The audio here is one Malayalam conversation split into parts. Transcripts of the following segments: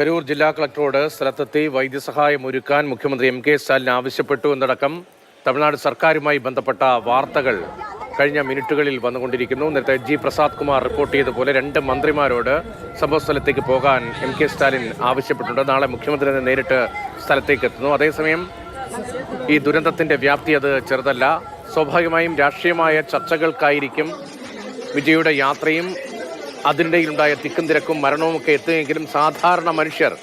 കരൂർ ജില്ലാ കളക്ടറോട് സ്ഥലത്തെത്തി വൈദ്യസഹായം ഒരുക്കാൻ മുഖ്യമന്ത്രി എം കെ സ്റ്റാലിന് ആവശ്യപ്പെട്ടു എന്നടക്കം തമിഴ്നാട് സർക്കാരുമായി ബന്ധപ്പെട്ട വാർത്തകൾ കഴിഞ്ഞ മിനിറ്റുകളിൽ വന്നുകൊണ്ടിരിക്കുന്നു. നേരത്തെ ജി പ്രസാദ് കുമാർ റിപ്പോർട്ട് ചെയ്തതുപോലെ രണ്ട് മന്ത്രിമാരോട് സംഭവസ്ഥലത്തേക്ക് പോകാൻ എം കെ സ്റ്റാലിൻ ആവശ്യപ്പെട്ടിട്ടുണ്ട്. നാളെ മുഖ്യമന്ത്രി നേരിട്ട് സ്ഥലത്തേക്ക് എത്തുന്നു. അതേസമയം ഈ ദുരന്തത്തിന്റെ വ്യാപ്തി അത് ചെറുതല്ല. സ്വാഭാവികമായും രാഷ്ട്രീയമായ ചർച്ചകൾക്കായിരിക്കും വിജയുടെ യാത്രയും അതിനിടയിലുണ്ടായ തിക്കും തിരക്കും മരണവും ഒക്കെ എത്തുമെങ്കിലും സാധാരണ മനുഷ്യർ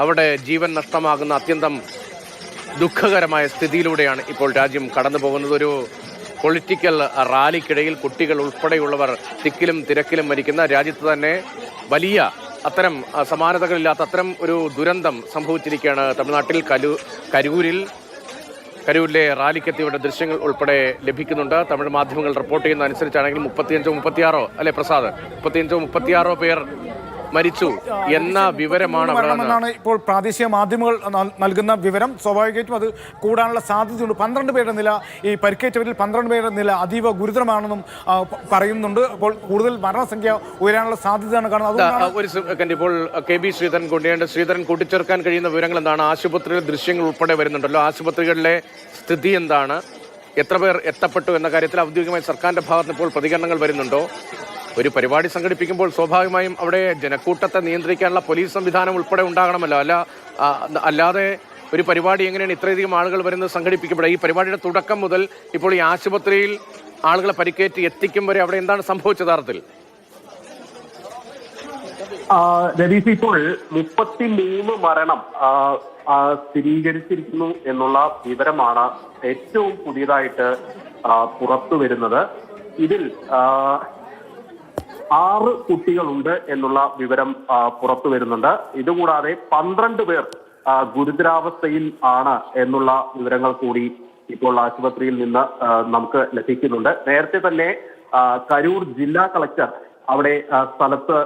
അവിടെ ജീവൻ നഷ്ടമാകുന്ന അത്യന്തം ദുഃഖകരമായ സ്ഥിതിയിലൂടെയാണ് ഇപ്പോൾ രാജ്യം കടന്നു പോകുന്നത്. ഒരു പൊളിറ്റിക്കൽ റാലിക്കിടയിൽ കുട്ടികൾ ഉൾപ്പെടെയുള്ളവർ തിക്കിലും തിരക്കിലും മരിക്കുന്ന രാജ്യത്ത് തന്നെ വലിയ അത്തരം സമാനതകളില്ലാത്ത അത്തരം ഒരു ദുരന്തം സംഭവിച്ചിരിക്കുകയാണ് തമിഴ്നാട്ടിൽ കലു കരൂരിൽ. കരൂരിലെ റാലിക്കെത്തിയവരുടെ ദൃശ്യങ്ങൾ ഉൾപ്പെടെ ലഭിക്കുന്നുണ്ട്. തമിഴ് മാധ്യമങ്ങൾ റിപ്പോർട്ട് ചെയ്യുന്ന അനുസരിച്ചാണെങ്കിൽ മുപ്പത്തിയഞ്ചോ മുപ്പത്തിയാറോ? അല്ലെ പ്രസാദ്? മുപ്പത്തിയഞ്ചോ മുപ്പത്തിയാറോ പേർ മരിച്ചു എന്ന വിവരമാണ് എന്നാണ് ഇപ്പോൾ പ്രാദേശിക മാധ്യമങ്ങൾ നൽകുന്ന വിവരം. സ്വാഭാവികമായിട്ടും അത് കൂടാനുള്ള സാധ്യതയുണ്ട്. പന്ത്രണ്ട് പേരുടെ നില ഈ പരിക്കേറ്റവരിൽ പന്ത്രണ്ട് പേരുടെ നില അതീവ ഗുരുതരമാണെന്നും പറയുന്നുണ്ട്. അപ്പോൾ കൂടുതൽ മരണസംഖ്യ ഉയരാനുള്ള സാധ്യതയാണ് കാണുന്നത്. ഒരു സെക്കൻഡ്. ഇപ്പോൾ കെ ബി ശ്രീധരൻ കൊണ്ടുവേണ്ട ശ്രീധരൻ കൂട്ടിച്ചേർക്കാൻ കഴിയുന്ന വിവരങ്ങൾ എന്താണ്? ആശുപത്രിയിലെ ദൃശ്യങ്ങൾ ഉൾപ്പെടെ വരുന്നുണ്ടല്ലോ. ആശുപത്രികളിലെ സ്ഥിതി എന്താണ്? എത്ര പേർ എത്തപ്പെട്ടു എന്ന കാര്യത്തിൽ ഔദ്യോഗികമായി സർക്കാരിന്റെ ഭാഗത്ത് ഇപ്പോൾ പ്രതികരണങ്ങൾ വരുന്നുണ്ടോ? ഒരു പരിപാടി സംഘടിപ്പിക്കുമ്പോൾ സ്വാഭാവികമായും അവിടെ ജനക്കൂട്ടത്തെ നിയന്ത്രിക്കാനുള്ള പോലീസ് സംവിധാനം ഉൾപ്പെടെ ഉണ്ടാകണമല്ലോ. അല്ല അല്ലാതെ ഒരു പരിപാടി എങ്ങനെയാണ് ഇത്രയധികം ആളുകൾ വരുന്നത് സംഘടിപ്പിക്കപ്പെടുക? ഈ പരിപാടിയുടെ തുടക്കം മുതൽ ഇപ്പോൾ ഈ ആശുപത്രിയിൽ ആളുകളെ പരിക്കേറ്റ് എത്തിക്കും വരെ അവിടെ എന്താണ് സംഭവിച്ചത് അർത്ഥത്തിൽ രതീഷ് ഇപ്പോൾ മുപ്പത്തി മൂന്ന് മരണം സ്ഥിരീകരിച്ചിരിക്കുന്നു എന്നുള്ള വിവരമാണ് ഏറ്റവും പുതിയതായിട്ട് പുറത്തു വരുന്നത്. ഇതിൽ ആറ് കുട്ടികളുണ്ട് എന്നുള്ള വിവരം പുറത്തു വരുന്നുണ്ട്. ഇതുകൂടാതെ പന്ത്രണ്ട് പേർ ഗുരുതരാവസ്ഥയിൽ ആണ് എന്നുള്ള വിവരങ്ങൾ കൂടി ഇപ്പോൾ ആശുപത്രിയിൽ നിന്ന് നമുക്ക് ലഭിക്കുന്നുണ്ട്. നേരത്തെ തന്നെ കരൂർ ജില്ലാ കളക്ടർ അവിടെ സ്ഥലത്ത്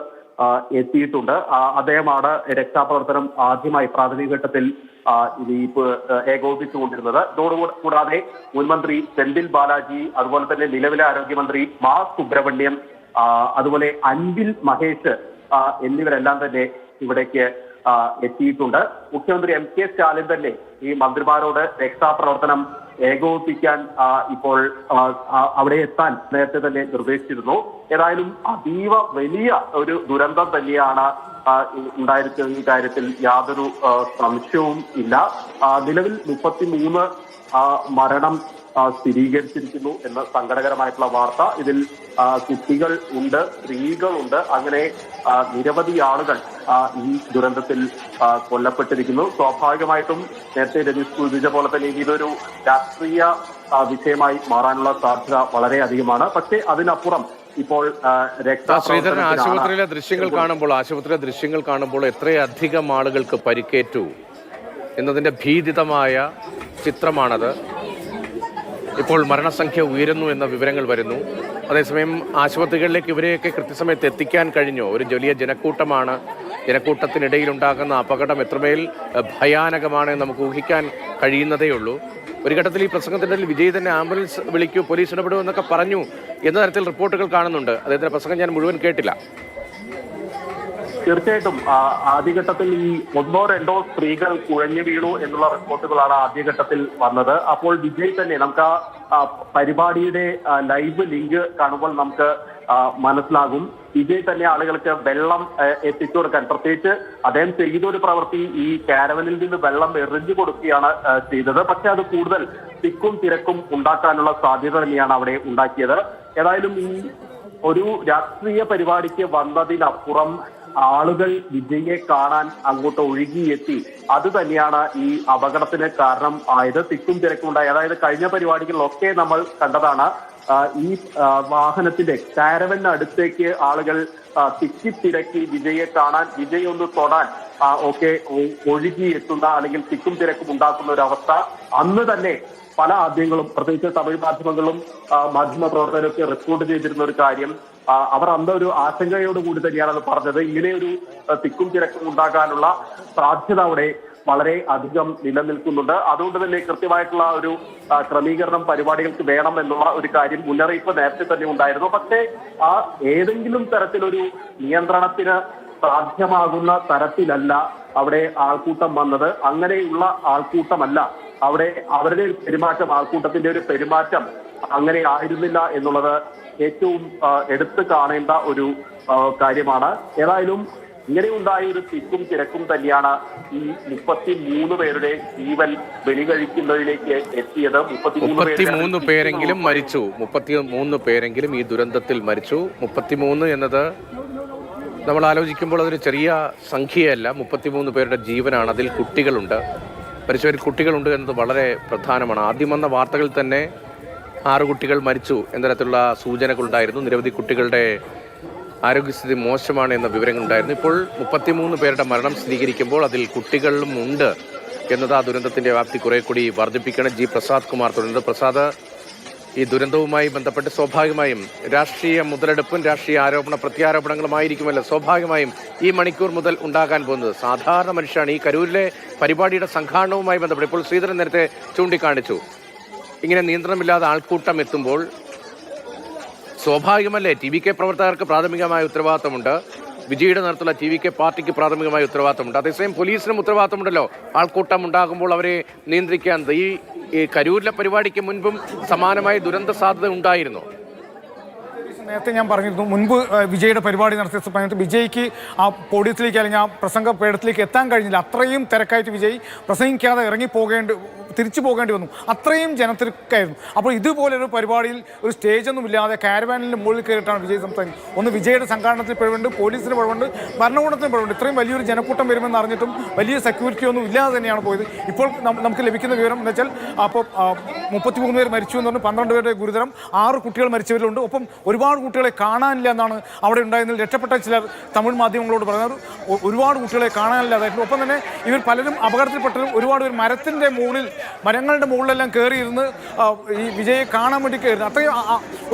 എത്തിയിട്ടുണ്ട്. അദ്ദേഹമാണ് രക്ഷാപ്രവർത്തനം ആദ്യമായി പ്രാഥമിക ഘട്ടത്തിൽ ഏകോപിച്ചുകൊണ്ടിരുന്നത് ഇത് ഏകോപിപ്പിച്ചുകൊണ്ടിരുന്നത്. ഇതോട് കൂടാതെ മുൻമന്ത്രി സെന്തിൽ ബാലാജി അതുപോലെ തന്നെ നിലവിലെ ആരോഗ്യമന്ത്രി മാ സുബ്രഹ്മണ്യം അതുപോലെ അൻവിൽ മഹേഷ് എന്നിവരെല്ലാം തന്നെ ഇവിടേക്ക് എത്തിയിട്ടുണ്ട്. മുഖ്യമന്ത്രി എം കെ സ്റ്റാലിൻ തന്നെ ഈ മന്ത്രിമാരോട് രക്ഷാപ്രവർത്തനം ഏകോപിപ്പിക്കാൻ ഇപ്പോൾ അവിടെ എത്താൻ നേരത്തെ തന്നെ നിർദ്ദേശിച്ചിരുന്നു. ഏതായാലും അതീവ വലിയ ഒരു ദുരന്തം തന്നെയാണ് ഉണ്ടായിരിക്കുന്ന ഈ കാര്യത്തിൽ യാതൊരു സംശയവും ഇല്ല. നിലവിൽ മുപ്പത്തിമൂന്ന് മരണം സ്ഥിരീകരിച്ചിരിക്കുന്നു എന്ന സങ്കടകരമായിട്ടുള്ള വാർത്ത. ഇതിൽ കുട്ടികൾ ഉണ്ട് സ്ത്രീകളുണ്ട് അങ്ങനെ നിരവധി ആളുകൾ ഈ ദുരന്തത്തിൽ കൊല്ലപ്പെട്ടിരിക്കുന്നു. സ്വാഭാവികമായിട്ടും നേരത്തെ രജിസ്റ്റ് സൂചിപ്പിച്ച പോലെ തന്നെ ഇതൊരു രാഷ്ട്രീയ വിഷയമായി മാറാനുള്ള സാധ്യത വളരെ അധികമാണ് പക്ഷേ അതിനപ്പുറം ഇപ്പോൾ ശ്രീധരൻ ആശുപത്രിയിലെ ദൃശ്യങ്ങൾ കാണുമ്പോൾ ആശുപത്രിയിലെ ദൃശ്യങ്ങൾ കാണുമ്പോൾ എത്രയധികം ആളുകൾക്ക് പരിക്കേറ്റു എന്നതിന്റെ ഭീതിതമായ ചിത്രമാണത്. ഇപ്പോൾ മരണസംഖ്യ ഉയരുന്നു എന്ന വിവരങ്ങൾ വരുന്നു. അതേസമയം ആശുപത്രികളിലേക്ക് ഇവരെയൊക്കെ കൃത്യസമയത്ത് എത്തിക്കാൻ കഴിഞ്ഞോ. ഒരു വലിയ ജനക്കൂട്ടമാണ്. ജനക്കൂട്ടത്തിനിടയിൽ ഉണ്ടാകുന്ന അപകടം എത്രമേൽ ഭയാനകമാണ് നമുക്ക് ഊഹിക്കാൻ കഴിയുന്നതേ ഉള്ളൂ. ഒരു ഘട്ടത്തിൽ ഈ പ്രസംഗത്തിന്റെ ഇടയിൽ വിജയ് തന്നെ ആംബുലൻസ് വിളിക്കൂ പോലീസ് ഇടപെടൂ എന്നൊക്കെ പറഞ്ഞു എന്ന തരത്തിൽ റിപ്പോർട്ടുകൾ കാണുന്നുണ്ട്. അദ്ദേഹത്തിന്റെ പ്രസംഗം ഞാൻ മുഴുവൻ കേട്ടില്ല. തീർച്ചയായിട്ടും ആദ്യഘട്ടത്തിൽ ഈ ഒന്നോ രണ്ടോ സ്ത്രീകൾ കുഴഞ്ഞു വീണു എന്നുള്ള റിപ്പോർട്ടുകളാണ് ആദ്യഘട്ടത്തിൽ വന്നത്. അപ്പോൾ വിജയ് തന്നെ നമുക്ക് ആ പരിപാടിയുടെ ലൈവ് ലിങ്ക് കാണുമ്പോൾ നമുക്ക് മനസ്സിലാകും. വിജയ് തന്നെ ആളുകൾക്ക് വെള്ളം എത്തിച്ചു കൊടുക്കാൻ പ്രത്യേകിച്ച് അദ്ദേഹം ചെയ്തൊരു പ്രവൃത്തി ഈ കാരവനിൽ നിന്ന് വെള്ളം എറിഞ്ഞു കൊടുക്കുകയാണ് ചെയ്തത്. പക്ഷെ അത് കൂടുതൽ തിക്കും തിരക്കും ഉണ്ടാക്കാനുള്ള സാധ്യത തന്നെയാണ് അവിടെ ഉണ്ടാക്കിയത്. ഏതായാലും ഈ ഒരു രാഷ്ട്രീയ പരിപാടിക്ക് വന്നതിനപ്പുറം ആളുകൾ വിജയെ കാണാൻ അങ്ങോട്ട് ഒഴുകിയെത്തി. അത് തന്നെയാണ് ഈ അപകടത്തിന് കാരണം ആയത്. തിക്കും തിരക്കും ഉണ്ടായി അതായത് കഴിഞ്ഞ പരിപാടികളിലൊക്കെ നമ്മൾ കണ്ടതാണ് ഈ വാഹനത്തിന്റെ കാരവന്റെ അടുത്തേക്ക് ആളുകൾ തിക്കി തിരക്കി വിജയെ കാണാൻ വിജയ് ഒന്ന് തൊടാൻ ഒക്കെ ഒഴുകി ഒഴുകിയെത്തുന്ന അല്ലെങ്കിൽ തിക്കും തിരക്കും ഉണ്ടാക്കുന്ന ഒരു അവസ്ഥ. അന്ന് തന്നെ പല ആദ്യങ്ങളും പ്രത്യേകിച്ച് തമിഴ് മാധ്യമങ്ങളും മാധ്യമ പ്രവർത്തകരൊക്കെ റിപ്പോർട്ട് ചെയ്തിരുന്ന ഒരു കാര്യം. അവർ അന്ന് ഒരു ആശങ്കയോടുകൂടി തന്നെയാണ് അത് പറഞ്ഞത്. ഇങ്ങനെ ഒരു ആ, തിക്കും തിരക്കും ഉണ്ടാകാനുള്ള സാധ്യത അവിടെ വളരെ അധികം നിലനിൽക്കുന്നുണ്ട്. അതുകൊണ്ട് തന്നെ കൃത്യമായിട്ടുള്ള ഒരു ക്രമീകരണം പരിപാടികൾക്ക് വേണം എന്നുള്ള ഒരു കാര്യം മുന്നറിയിപ്പ് നേരത്തെ തന്നെ ഉണ്ടായിരുന്നു. പക്ഷേ ആ ഏതെങ്കിലും തരത്തിലൊരു നിയന്ത്രണത്തിന് സാധ്യമാകുന്ന തരത്തിലല്ല അവിടെ ആൾക്കൂട്ടം വന്നത്. അങ്ങനെയുള്ള ആൾക്കൂട്ടമല്ല അവിടെ അവരുടെ ഒരു പെരുമാറ്റം ആൾക്കൂട്ടത്തിന്റെ ഒരു പെരുമാറ്റം അങ്ങനെ ആയിരുന്നില്ല എന്നുള്ളത് ഏറ്റവും എടുത്തു കാണേണ്ട ഒരു കാര്യമാണ്. ഏതായാലും ഇങ്ങനെയുണ്ടായ ഒരു തിക്കും തിരക്കും തന്നെയാണ് ഈ മുപ്പത്തി മൂന്ന് പേരുടെ ജീവൻ ബലികഴിക്കുന്നതിലേക്ക് എത്തിയത്. മുപ്പത്തി മൂന്ന് പേരെങ്കിലും മരിച്ചു. മുപ്പത്തി മൂന്ന് പേരെങ്കിലും ഈ ദുരന്തത്തിൽ മരിച്ചു. മുപ്പത്തിമൂന്ന് എന്നത് നമ്മൾ ആലോചിക്കുമ്പോൾ അതൊരു ചെറിയ സംഖ്യയല്ല. മുപ്പത്തിമൂന്ന് പേരുടെ ജീവനാണ്. അതിൽ കുട്ടികളുണ്ട്. മരിച്ചവരിൽ കുട്ടികളുണ്ട് എന്നത് വളരെ പ്രധാനമാണ്. ആദ്യം വന്ന വാർത്തകളിൽ തന്നെ ആറ് കുട്ടികൾ മരിച്ചു എന്ന തരത്തിലുള്ള സൂചനകളുണ്ടായിരുന്നു. നിരവധി കുട്ടികളുടെ ആരോഗ്യസ്ഥിതി മോശമാണ് എന്ന വിവരങ്ങളുണ്ടായിരുന്നു. ഇപ്പോൾ മുപ്പത്തിമൂന്ന് പേരുടെ മരണം സ്ഥിരീകരിക്കുമ്പോൾ അതിൽ കുട്ടികളും ഉണ്ട് എന്നത് ആ ദുരന്തത്തിന്റെ വ്യാപ്തി കുറെ കൂടി വർദ്ധിപ്പിക്കണം ജി പ്രസാദ് കുമാർ തുടരുന്നത്. പ്രസാദ് ഈ ദുരന്തവുമായി ബന്ധപ്പെട്ട് സ്വാഭാവികമായും രാഷ്ട്രീയ മുതലെടുപ്പും രാഷ്ട്രീയ ആരോപണ പ്രത്യാരോപണങ്ങളുമായിരിക്കുമല്ലോ സ്വാഭാവികമായും ഈ മണിക്കൂർ മുതൽ ഉണ്ടാകാൻ പോകുന്നത്. സാധാരണ മനുഷ്യരാണ് ഈ കരൂരിലെ പരിപാടിയുടെ സംഘാടനവുമായി ബന്ധപ്പെട്ട് ഇപ്പോൾ ശ്രീധരൻ നേരത്തെ ചൂണ്ടിക്കാണിച്ചു. ഇങ്ങനെ നിയന്ത്രണമില്ലാതെ ആൾക്കൂട്ടം എത്തുമ്പോൾ സ്വാഭാവികമല്ലേ? ടി വി കെ പ്രവർത്തകർക്ക് പ്രാഥമികമായ ഉത്തരവാദിത്തമുണ്ട്. വിജയുടെ നേതൃത്വത്തിലുള്ള ടി വി കെ പാർട്ടിക്ക് പ്രാഥമികമായ ഉത്തരവാദിത്തമുണ്ട്. അതേസമയം പോലീസിനും ഉത്തരവാദിത്തമുണ്ടല്ലോ. ആൾക്കൂട്ടം ഉണ്ടാകുമ്പോൾ അവരെ നിയന്ത്രിക്കാൻ. ഈ കരൂരിലെ പരിപാടിക്ക് മുൻപും സമാനമായ ദുരന്ത സാധ്യത ഉണ്ടായിരുന്നു. നേരത്തെ ഞാൻ പറഞ്ഞിരുന്നു മുൻപ് വിജയുടെ പരിപാടി നടത്തിയ സമയത്ത് വിജയ്ക്ക് ആ പോഡിയത്തിലേക്ക് അല്ലെങ്കിൽ ആ പ്രസംഗ പേടത്തിലേക്ക് എത്താൻ കഴിഞ്ഞില്ല. അത്രയും തിരക്കായിട്ട് വിജയ് പ്രസംഗിക്കാതെ ഇറങ്ങി പോകേണ്ടി തിരിച്ചു പോകേണ്ടി വന്നു. അത്രയും ജനത്തിരക്കായിരുന്നു. അപ്പോൾ ഇതുപോലൊരു പരിപാടിയിൽ ഒരു സ്റ്റേജൊന്നും ഇല്ലാതെ കാരവാനിന്റെ മുകളിൽ കയറിയിട്ടാണ് വിജയ് സംസാരിക്കുന്നത്. ഒന്ന് വിജയുടെ സംഘാടനത്തിൽ പിഴവുണ്ട് പോലീസിന് പിഴവുണ്ട് ഭരണകൂടത്തിന് പിഴവുണ്ട് ഇത്രയും വലിയൊരു ജനക്കൂട്ടം വരുമെന്ന് അറിഞ്ഞിട്ടും വലിയ സെക്യൂരിറ്റി ഒന്നും ഇല്ലാതെ തന്നെയാണ് പോയത്. ഇപ്പോൾ നമുക്ക് ലഭിക്കുന്ന വിവരം എന്ന് വെച്ചാൽ അപ്പോൾ മുപ്പത്തിമൂന്ന് പേർ മരിച്ചു എന്ന് പറഞ്ഞു പന്ത്രണ്ട് പേരുടെ ഗുരുതരം. ആറ് കുട്ടികൾ മരിച്ചവരിലുണ്ട്. ഒപ്പം ഒരുപാട് കുട്ടികളെ കാണാനില്ല എന്നാണ് അവിടെ ഉണ്ടായിരുന്ന രക്ഷപ്പെട്ട ചിലർ തമിഴ് മാധ്യമങ്ങളോട് പറയുന്നത് ഒരുപാട് കുട്ടികളെ കാണാനില്ലാതായിട്ടുണ്ട്. ഒപ്പം തന്നെ ഇവർ പലരും അപകടത്തിൽപ്പെട്ടതും ഒരുപാട് പേർ മരത്തിന്റെ മുകളിൽ മരങ്ങളുടെ മുകളിലെല്ലാം കയറിയിരുന്ന് ഈ വിജയെ കാണാൻ വേണ്ടി കയറുന്നത് അത്രയും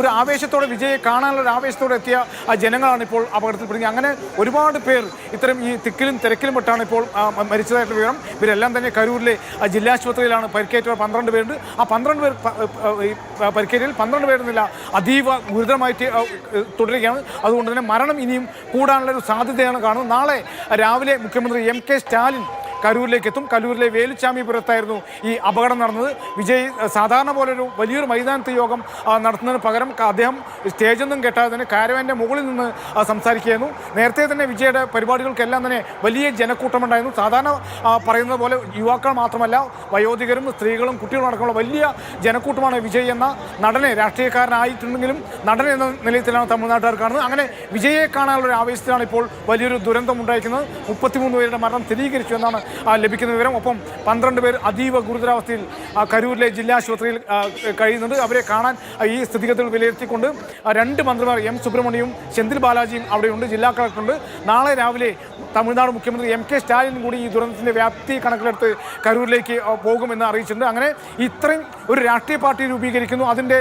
ഒരു ആവേശത്തോടെ വിജയെ കാണാനുള്ള ഒരു ആവേശത്തോടെ എത്തിയ ആ ജനങ്ങളാണ് ഇപ്പോൾ അപകടത്തിൽപ്പെടുന്നത്. അങ്ങനെ ഒരുപാട് പേർ ഇത്തരം ഈ തിക്കിലും തിരക്കിലും പെട്ടാണ് ഇപ്പോൾ മരിച്ചതായിട്ട് വിവരം. ഇവരെല്ലാം തന്നെ കരൂരിലെ ആ, ജില്ലാശുപത്രിയിലാണ് പരിക്കേറ്റവർ പന്ത്രണ്ട് പേരുണ്ട്. ആ പന്ത്രണ്ട് പേർ പ- പ- ഈ പ- പരിക്കേറ്റതിൽ പന്ത്രണ്ട് പേരുടെ നില അതീവ ഗുരുതരമായിട്ട് തുടരുകയാണ്. അതുകൊണ്ട് തന്നെ മരണം ഇനിയും കൂടാനുള്ള ഒരു സാധ്യതയാണ് കാണുന്നത്. നാളെ രാവിലെ മുഖ്യമന്ത്രി എം കെ സ്റ്റാലിൻ കരൂരിലേക്ക് എത്തും കരൂരിലെ വേലുച്ചാമിപുരത്തായിരുന്നു ഈ അപകടം നടന്നത്. വിജയ് സാധാരണ പോലെ ഒരു വലിയൊരു മൈതാനത്ത് യോഗം നടത്തുന്നതിന് പകരം അദ്ദേഹം സ്റ്റേജൊന്നും കെട്ടാതെ തന്നെ കാരവാന്റെ മുകളിൽ നിന്ന് സംസാരിക്കുകയായിരുന്നു. നേരത്തെ തന്നെ വിജയുടെ പരിപാടികൾക്കെല്ലാം തന്നെ വലിയ ജനക്കൂട്ടമുണ്ടായിരുന്നു. സാധാരണ പറയുന്നത് പോലെ യുവാക്കൾ മാത്രമല്ല വയോധികരും സ്ത്രീകളും കുട്ടികളും അടക്കമുള്ള വലിയ ജനക്കൂട്ടമാണ് വിജയ് എന്ന നടനെ രാഷ്ട്രീയക്കാരനായിട്ടുണ്ടെങ്കിലും നടൻ എന്ന നിലയത്തിലാണ് തമിഴ്നാട്ടുകാർ കാണുന്നത് അങ്ങനെ വിജയെ കാണാനുള്ള ഒരു ആവേശത്തിലാണ് ഇപ്പോൾ വലിയൊരു ദുരന്തം ഉണ്ടായിരിക്കുന്നത്. മുപ്പത്തിമൂന്ന് പേരുടെ മരണം സ്ഥിരീകരിച്ചു എന്നാണ് ലഭിക്കുന്ന വിവരം. ഒപ്പം പന്ത്രണ്ട് പേർ അതീവ ഗുരുതരാവസ്ഥയിൽ കരൂരിലെ ജില്ലാ ആശുപത്രിയിൽ കഴിയുന്നുണ്ട്. അവരെ കാണാൻ ഈ സ്ഥിതിഗതികൾ വിലയിരുത്തിക്കൊണ്ട് രണ്ട് മന്ത്രിമാർ എം. സുബ്രഹ്മണ്യവും ചെന്തിൽ ബാലാജിയും അവിടെയുണ്ട് ജില്ലാ കളക്ടറുണ്ട് നാളെ രാവിലെ തമിഴ്നാട് മുഖ്യമന്ത്രി എം. കെ. സ്റ്റാലിൻ കൂടി ഈ ദുരന്തത്തിന്റെ വ്യാപ്തി കണക്കിലെടുത്ത് കരൂരിലേക്ക് പോകുമെന്ന് അറിയിച്ചിട്ടുണ്ട്. അങ്ങനെ ഇത്രയും ഒരു രാഷ്ട്രീയ പാർട്ടി രൂപീകരിക്കുന്നു. അതിന്റെ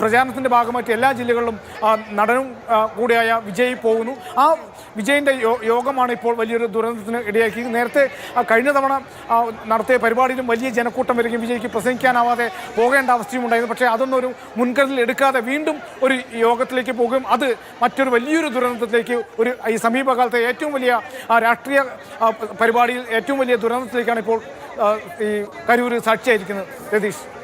പ്രചാരണത്തിന്റെ ഭാഗമായിട്ട് എല്ലാ ജില്ലകളിലും നടനും കൂടിയായ വിജയ് പോകുന്നു. ആ വിജയിന്റെ യോഗമാണ് ഇപ്പോൾ വലിയൊരു ദുരന്തത്തിന് ഇടയാക്കി നേരത്തെ കഴിഞ്ഞ തവണ നടത്തിയ പരിപാടിയിലും വലിയ ജനക്കൂട്ടം വരികയും വിജയ്ക്ക് പ്രസംഗിക്കാനാവാതെ പോകേണ്ട അവസ്ഥയും ഉണ്ടായിരുന്നു. പക്ഷേ അതൊന്നും ഒരു മുൻകരുതൽ എടുക്കാതെ വീണ്ടും ഒരു യോഗത്തിലേക്ക് പോകുകയും അത് മറ്റൊരു വലിയൊരു ദുരന്തത്തിലേക്ക് ഒരു ഈ സമീപകാലത്തെ ഏറ്റവും വലിയ രാഷ്ട്രീയ പരിപാടിയിൽ ഏറ്റവും വലിയ ദുരന്തത്തിലേക്കാണ് ഇപ്പോൾ ഈ കരൂർ സാക്ഷിയായിരിക്കുന്നത്. രതീഷ്.